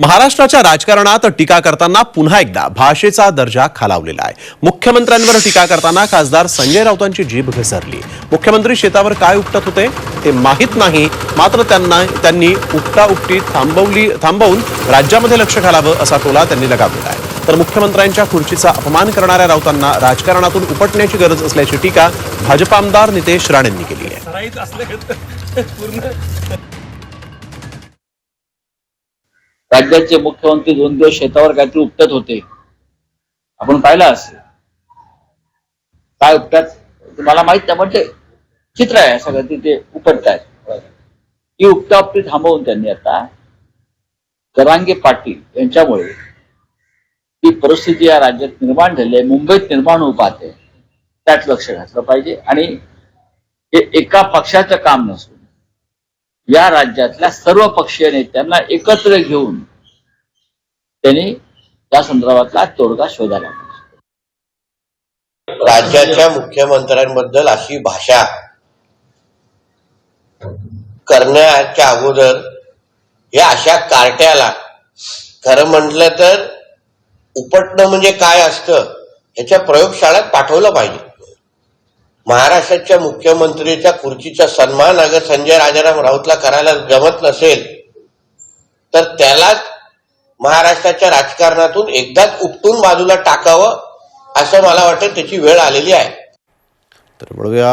महाराष्ट्राच्या राजकारणात टीका करताना पुन्हा एकदा भाषेचा दर्जा खालावलेला आहे. मुख्यमंत्र्यांवर टीका करताना खासदार संजय राऊतांची जीभ घसरली. मुख्यमंत्री शेतावर काय उपटत होते ते माहीत नाही. मात्र त्यांना त्यांनी उपटा उपटी थांबवली थांबवून राज्यामध्ये लक्ष घालावं असा टोला त्यांनी लगावलेला आहे. तर मुख्यमंत्र्यांच्या खुर्चीचा अपमान करणाऱ्या राऊतांना राजकारणातून उपटण्याची गरज असल्याची टीका भाजप आमदार नितेश राणेंनी केली आहे. राज्याचे मुख्यमंत्री दोन दिवस शेतावर काहीतरी उपटत होते. आपण पाहिलं असेल काय उपटत? तुम्हाला माहीत नाही म्हणजे चित्र आहे सगळं तिथे उपटतायत. ही उपटापटी थांबवून त्यांनी आता करांगे पाटील यांच्यामुळे ही परिस्थिती या राज्यात निर्माण झाली आहे मुंबईत निर्माण होऊ पाहते. त्यात लक्ष घातलं पाहिजे आणि हे एका पक्षाचं काम नसून या राज्यातल्या सर्व पक्षीय नेत्यांना एकत्र घेऊन त्यांनी त्या संदर्भातला तोडगा शोधायला राज्याच्या मुख्यमंत्र्यांबद्दल अशी भाषा करण्याच्या अगोदर या अशा कार्ट्याला खरं म्हटलं तर उपटणं म्हणजे काय असतं याच्या प्रयोगशाळेत पाठवलं पाहिजे. महाराष्ट्राच्या मुख्यमंत्रीच्या खुर्चीचा सन्मान अगर संजय राजाराम राऊतला करायला जमत नसेल तर त्यालाच महाराष्ट्राच्या राजकारणातून एकदाच उपटून बाजूला टाकावं असं मला वाटतं त्याची वेळ आलेली आहे. तर बघूया